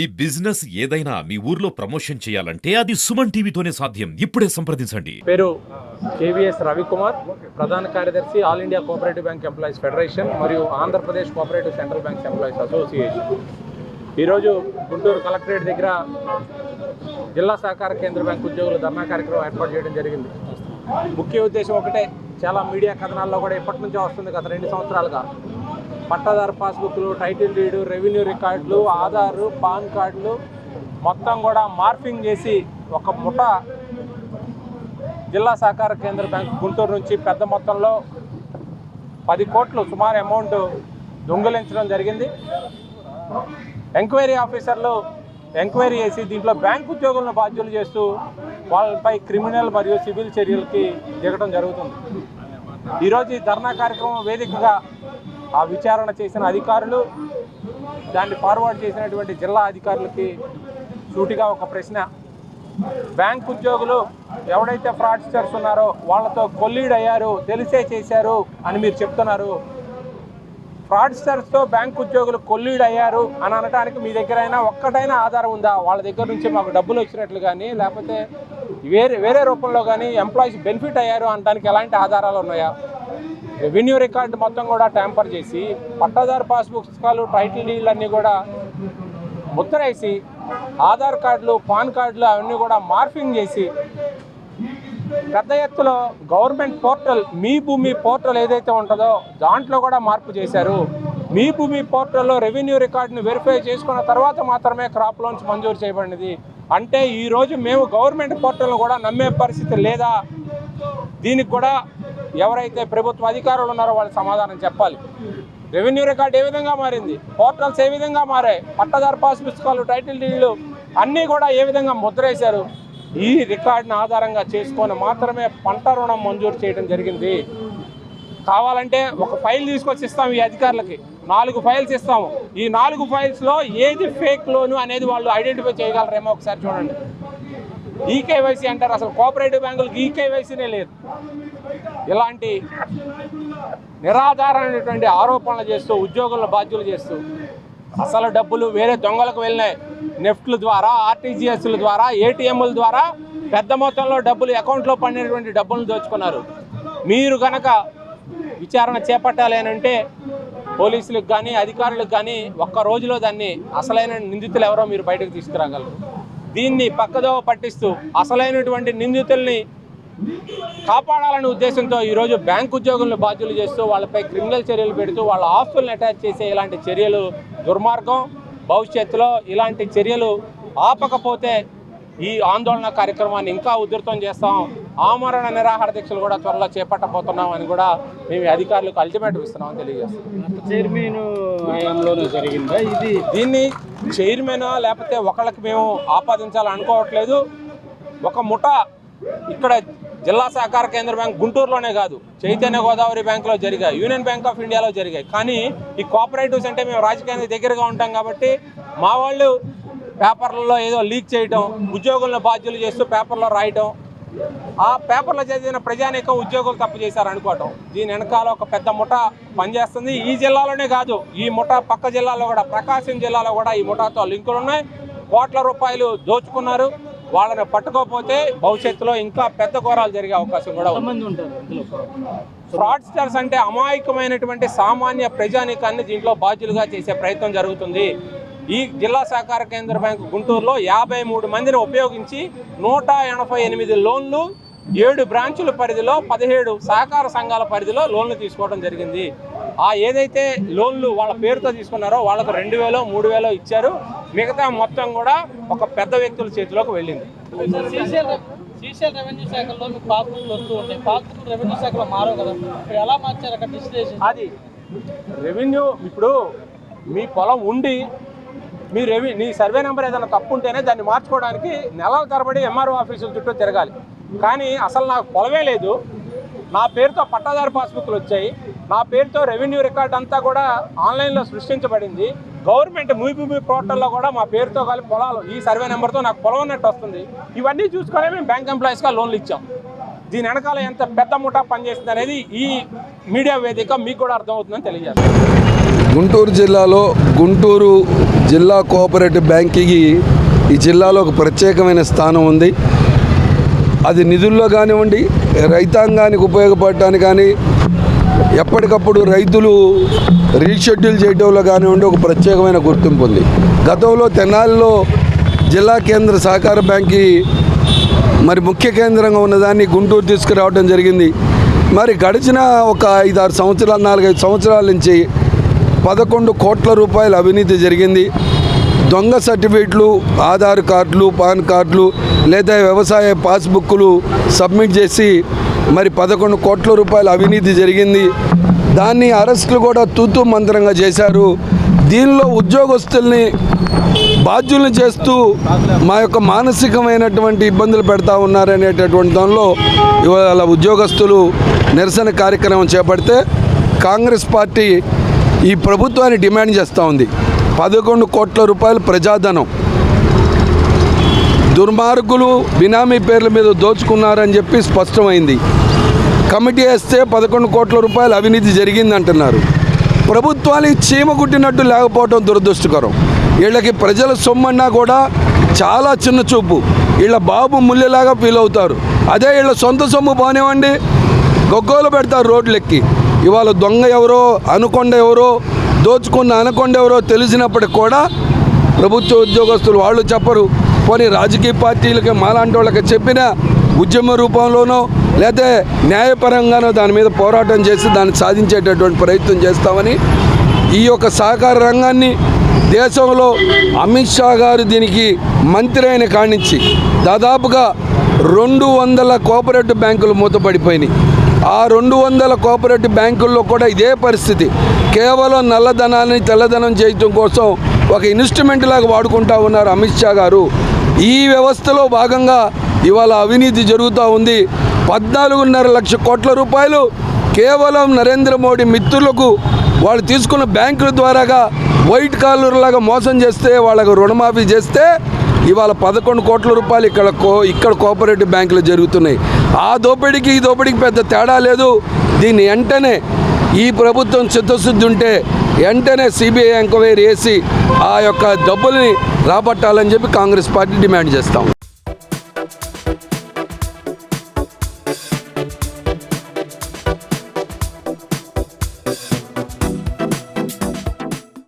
ఈ బిజినెస్ ఏదైనా మీ ఊర్లో ప్రమోషన్ చేయాలంటే అది సుమన్ టీవీతోనే సాధ్యం. ఇప్పుడే సంప్రదించండి. పేరు కేవీఎస్ రవికుమార్ ప్రధాన కార్యదర్శి all India cooperative bank employees federation మరియు Andhra Pradesh cooperative central banks employees association. ఈరోజు గుంటూరు కలెక్టరేట్ దగ్గర జిల్లా సహకార కేంద్ర బ్యాంక్ ఉద్యోగులు ధర్నా కార్యక్రమం ఏర్పాటు చేయడం జరిగింది. ముఖ్య ఉద్దేశం ఒకటే చాలా మీడియా కథనాల్లో కూడా ఎప్పటి నుంచో వస్తుంది గత రెండు సంవత్సరాలుగా. పట్టాదారు పాస్బుక్లు టైటిల్ డీడు రెవెన్యూ రికార్డులు ఆధారు పాన్ కార్డులు మొత్తం కూడా మార్పింగ్ చేసి ఒక ముఠ జిల్లా సహకార కేంద్ర బ్యాంక్ గుంటూరు నుంచి పెద్ద మొత్తంలో పది కోట్లు సుమారు అమౌంట్ దొంగిలించడం జరిగింది. ఎంక్వైరీ ఆఫీసర్లు ఎంక్వైరీ చేసి దీంట్లో బ్యాంకు ఉద్యోగులను బాధ్యులు చేస్తూ వాళ్ళపై క్రిమినల్ మరియు సివిల్ చర్యలకి దిగడం జరుగుతుంది. ఈరోజు ఈ ధర్నా కార్యక్రమం వేదికగా ఆ విచారణ చేసిన అధికారులు దాన్ని ఫార్వర్డ్ చేసినటువంటి జిల్లా అధికారులకి సూటిగా ఒక ప్రశ్న. బ్యాంక్ ఉద్యోగులు ఎవడైతే ఫ్రాడ్స్టర్స్ ఉన్నారో వాళ్ళతో కొల్లీడ్ అయ్యారు తెలిసే చేశారు అని మీరు చెప్తున్నారు. ఫ్రాడ్స్టర్స్తో బ్యాంక్ ఉద్యోగులు కొల్లీడ్ అయ్యారు అని అనడానికి మీ దగ్గర అయినా ఒక్కటైనా ఆధారం ఉందా? వాళ్ళ దగ్గర నుంచి మాకు డబ్బులు వచ్చినట్లు కానీ లేకపోతే వేరే వేరే రూపంలో కానీ ఎంప్లాయీస్ బెనిఫిట్ అయ్యారు అనడానికి ఎలాంటి ఆధారాలు ఉన్నాయా? రెవెన్యూ రికార్డు మొత్తం కూడా ట్యాంపర్ చేసి పట్టాదారు పాస్బుక్స్కాలు టైటిల్ డీళ్ళు అన్నీ కూడా ముద్రేసి ఆధార్ కార్డులు పాన్ కార్డులు అవన్నీ కూడా మార్ఫింగ్ చేసి పెద్ద ఎత్తులో గవర్నమెంట్ పోర్టల్ మీ భూమి పోర్టల్ ఏదైతే ఉంటుందో దాంట్లో కూడా మార్పు చేశారు. మీ భూమి పోర్టల్లో రెవెన్యూ రికార్డును వెరిఫై చేసుకున్న తర్వాత మాత్రమే క్రాప్ లోన్స్ మంజూరు చేయబడినది. అంటే ఈరోజు మేము గవర్నమెంట్ పోర్టల్ను కూడా నమ్మే పరిస్థితి లేదా? దీనికి కూడా ఎవరైతే ప్రభుత్వ అధికారులు ఉన్నారో వాళ్ళు సమాధానం చెప్పాలి. రెవెన్యూ రికార్డ్ ఏ విధంగా మారింది? పోర్టల్స్ ఏ విధంగా మారాయి? పట్టదారు పాస్ పుస్తకాలు టైటిల్ డీళ్ళు అన్నీ కూడా ఏ విధంగా ముద్రేశారు? ఈ రికార్డును ఆధారంగా చేసుకొని మాత్రమే పంట రుణం మంజూరు చేయడం జరిగింది. కావాలంటే ఒక ఫైల్ తీసుకొచ్చి ఇస్తాం ఈ అధికారులకి. నాలుగు ఫైల్స్ ఇస్తాము. ఈ నాలుగు ఫైల్స్లో ఏది ఫేక్ లోను అనేది వాళ్ళు ఐడెంటిఫై చేయగలరేమో ఒకసారి చూడండి. ఈకేవైసీ అంటారు. అసలు కోఆపరేటివ్ బ్యాంకులకు ఈకేవైసీనే లేదు. ఇలాంటి నిరాధారమైనటువంటి ఆరోపణలు చేస్తూ ఉద్యోగులను బాధ్యులు చేస్తూ అసలు డబ్బులు వేరే దొంగలకు వెళ్ళినాయి. నెఫ్ట్ల ద్వారా ఆర్టీజీఎస్ల ద్వారా ఏటీఎంల ద్వారా పెద్ద మొత్తంలో డబ్బులు అకౌంట్లో పడినటువంటి డబ్బులను దోచుకున్నారు. మీరు కనుక విచారణ చేపట్టాలి అంటే పోలీసులకు కానీ అధికారులకు కానీ ఒక్క రోజులో దాన్ని అసలైన నిందితులు ఎవరో మీరు బయటకు తీసుకురాగలరు. దీన్ని పక్కదోవ పట్టిస్తూ అసలైనటువంటి నిందితుల్ని కాపాడాలనే ఉద్దేశంతో ఈరోజు బ్యాంక్ ఉద్యోగులను బాధ్యులు చేస్తూ వాళ్ళపై క్రిమినల్ చర్యలు పెడుతూ వాళ్ళ ఆస్తులను అటాచ్ చేసే ఇలాంటి చర్యలు దుర్మార్గం. భవిష్యత్తులో ఇలాంటి చర్యలు ఆపకపోతే ఈ ఆందోళన కార్యక్రమాన్ని ఇంకా ఉధృతం చేస్తాం. ఆమరణ నిరాహార దీక్షలు కూడా త్వరలో చేపట్టబోతున్నాం అని కూడా మేము అధికారులకు అల్టిమేట్ ఇస్తున్నామని తెలియజేస్తాం చైర్మన్ హయాంలోనే జరిగిందా ఇది? దీన్ని చైర్మన్ లేకపోతే ఒకళ్ళకి మేము ఆపాదించాలని అనుకోవట్లేదు ఒక ముఠ ఇక్కడ జిల్లా సహకార కేంద్ర బ్యాంక్ గుంటూరులోనే కాదు చైతన్య గోదావరి బ్యాంకులో జరిగాయి యూనియన్ బ్యాంక్ ఆఫ్ ఇండియాలో జరిగాయి. కానీ ఈ కోఆపరేటివ్స్ అంటే మేము రాజకీయానికి దగ్గరగా ఉంటాం కాబట్టి మా వాళ్ళు పేపర్లలో ఏదో లీక్ చేయటం ఉద్యోగులను బాధ్యులు చేస్తూ పేపర్లో రాయటం ఆ పేపర్లో చదివిన ప్రజానీకం ఉద్యోగులు తప్పు చేశారు అనుకోవటం. దీని వెనకాల ఒక పెద్ద ముఠ పనిచేస్తుంది. ఈ జిల్లాలోనే కాదు ఈ ముఠ పక్క జిల్లాలో కూడా ప్రకాశం జిల్లాలో కూడా ఈ ముఠాతో లింకులు ఉన్నాయి. కోట్ల రూపాయలు దోచుకున్నారు. వాళ్ళని పట్టుకోకపోతే భవిష్యత్తులో ఇంకా పెద్ద ఘోరాలు జరిగే అవకాశం కూడా ఉంది. ఫ్రాడ్స్టర్స్ అంటే అమాయకమైనటువంటి సామాన్య ప్రజానీకాన్ని దీంట్లో బాధ్యులుగా చేసే ప్రయత్నం జరుగుతుంది. ఈ జిల్లా సహకార కేంద్ర బ్యాంకు గుంటూరులో యాభై మూడు మందిని ఉపయోగించి నూట ఎనభై ఎనిమిది లోన్లు ఏడు బ్రాంచుల పరిధిలో పదిహేడు సహకార సంఘాల పరిధిలో లోన్లు తీసుకోవడం జరిగింది. ఆ ఏదైతే లోన్లు వాళ్ళ పేరుతో తీసుకున్నారో వాళ్ళకు రెండు వేలో మూడు వేలో ఇచ్చారు. మిగతా మొత్తం కూడా ఒక పెద్ద వ్యక్తుల చేతిలోకి వెళ్ళింది. రెవెన్యూ శాఖలో మీకు పాస్బుక్లు వస్తూ ఉంటాయి. పాస్బుక్లు రెవెన్యూ శాఖలో మారవు కదా? ఇప్పుడు ఎలా మార్చారు అక్కడ డిస్టిలేషన్? అది రెవెన్యూ ఇప్పుడు మీ పొలం ఉండి మీ రెవెన్యూ నీ సర్వే నెంబర్ ఏదైనా తప్పు ఉంటేనే దాన్ని మార్చుకోవడానికి నెలల తరబడి ఎంఆర్ఓ ఆఫీసుల చుట్టూ తిరగాలి. కానీ అసలు నాకు పొలమే లేదు. నా పేరుతో పట్టాదారు పాస్బుక్లు వచ్చాయి. నా పేరుతో రెవెన్యూ రికార్డ్ అంతా కూడా ఆన్లైన్లో సృష్టించబడింది. గవర్నమెంట్ మీ భూమి పోర్టల్లో కూడా మా పేరుతో కలిపి పొలాలు ఈ సర్వే నెంబర్తో నాకు పొలం ఉన్నట్టు వస్తుంది. ఇవన్నీ చూసుకొని మేము బ్యాంక్ ఎంప్లాయీస్గా లోన్లు ఇచ్చాం. దీని వెనకాల ఎంత పెద్ద ముఠా పనిచేస్తుంది అనేది ఈ మీడియా వేదిక మీకు కూడా అర్థమవుతుందని తెలియజేస్తాం గుంటూరు జిల్లాలో గుంటూరు జిల్లా కోఆపరేటివ్ బ్యాంక్కి ఈ జిల్లాలో ఒక ప్రత్యేకమైన స్థానం ఉంది. అది నిధుల్లో కానివ్వండి రైతాంగానికి ఉపయోగపడటానికి కానీ ఎప్పటికప్పుడు రైతులు రీషెడ్యూల్ చేయడంలో కానివ్వండి ఒక ప్రత్యేకమైన గుర్తింపు ఉంది. గతంలో తెనాలిలో జిల్లా కేంద్ర సహకార బ్యాంకి మరి ముఖ్య కేంద్రంగా ఉన్నదాన్ని గుంటూరు తీసుకురావడం జరిగింది. మరి గడిచిన ఒక ఐదారు సంవత్సరాలు నాలుగైదు సంవత్సరాల నుంచి పదకొండు కోట్ల రూపాయల అవినీతి జరిగింది. దొంగ సర్టిఫికెట్లు ఆధార్ కార్డులు పాన్ కార్డులు లేదా వ్యవసాయ పాస్బుక్లు సబ్మిట్ చేసి మరి పదకొండు కోట్ల రూపాయల అవినీతి జరిగింది. దాన్ని అరెస్టులు కూడా తూతూ మంత్రంగా చేశారు. దీనిలో ఉద్యోగస్తుల్ని బాధ్యుల్ని చేస్తూ మా యొక్క మానసికమైనటువంటి ఇబ్బందులు పెడతా ఉన్నారనేటటువంటి దానిలో ఇవాళ ఉద్యోగస్తులు నిరసన కార్యక్రమం చేపడితే కాంగ్రెస్ పార్టీ ఈ ప్రభుత్వాన్ని డిమాండ్ చేస్తూ ఉంది. పదకొండు కోట్ల రూపాయలు ప్రజాధనం. దుర్మార్గులు బినామీ పేర్ల మీద దోచుకున్నారని చెప్పి స్పష్టమైంది. కమిటీ వేస్తే పదకొండు కోట్ల రూపాయలు అవినీతి జరిగిందంటున్నారు. ప్రభుత్వానికి చీమ కుట్టినట్టు లేకపోవడం దురదృష్టకరం. వీళ్ళకి ప్రజల సొమ్మన్నా కూడా చాలా చిన్న చూపు. వీళ్ళ బాబు ముల్లెలాగా ఫీల్ అవుతారు. అదే వీళ్ళ సొంత సొమ్ము పోనివ్వండి. గొగ్గోలు పెడతారు రోడ్లెక్కి. ఇవాళ దొంగ ఎవరో అనుకొండ ఎవరో దోచుకున్న అనుకొండ ఎవరో తెలిసినప్పటికి కూడా ప్రభుత్వ ఉద్యోగస్తులు వాళ్ళు చెప్పరు. పోనీ రాజకీయ పార్టీలకి మాలాంటి వాళ్ళకి చెప్పిన ఉద్యమ రూపంలోనో లేదా న్యాయపరంగానో దాని మీద పోరాటం చేసి దాన్ని సాధించేటటువంటి ప్రయత్నం చేస్తామని ఈ యొక్క సహకార రంగాన్ని దేశంలో అమిత్ షా గారు దీనికి మంత్రి అయిన కాణించి దాదాపుగా రెండు వందల కోఆపరేటివ్ బ్యాంకులు మూతపడిపోయినాయి. ఆ రెండు వందల కోఆపరేటివ్ బ్యాంకుల్లో కూడా ఇదే పరిస్థితి. కేవలం నల్లధనాన్ని తెల్లధనం చేయటం కోసం ఒక ఇన్స్ట్రుమెంట్ లాగా వాడుకుంటా ఉన్నారు అమిత్ షా గారు. ఈ వ్యవస్థలో భాగంగా ఇవాళ అవినీతి జరుగుతూ ఉంది. పద్నాలుగున్నర లక్ష కోట్ల రూపాయలు కేవలం నరేంద్ర మోడీ మిత్రులకు వాళ్ళు తీసుకున్న బ్యాంకుల ద్వారాగా వైట్ కాలర్ లాగా మోసం చేస్తే వాళ్ళకు రుణమాఫీ చేస్తే ఇవాళ పదకొండు కోట్ల రూపాయలు ఇక్కడ కో ఇక్కడ కోఆపరేటివ్ బ్యాంకులు జరుగుతున్నాయి. ఆ దోపిడీకి ఈ దోపిడీకి పెద్ద తేడా లేదు. దీన్ని వెంటనే ఈ ప్రభుత్వం చిత్తశుద్ధి ఉంటే వెంటనే సిబిఐ ఎంక్వైరీ వేసి ఆ యొక్క డబ్బుల్ని రాబట్టాలని చెప్పి కాంగ్రెస్ పార్టీ డిమాండ్ చేస్తాం.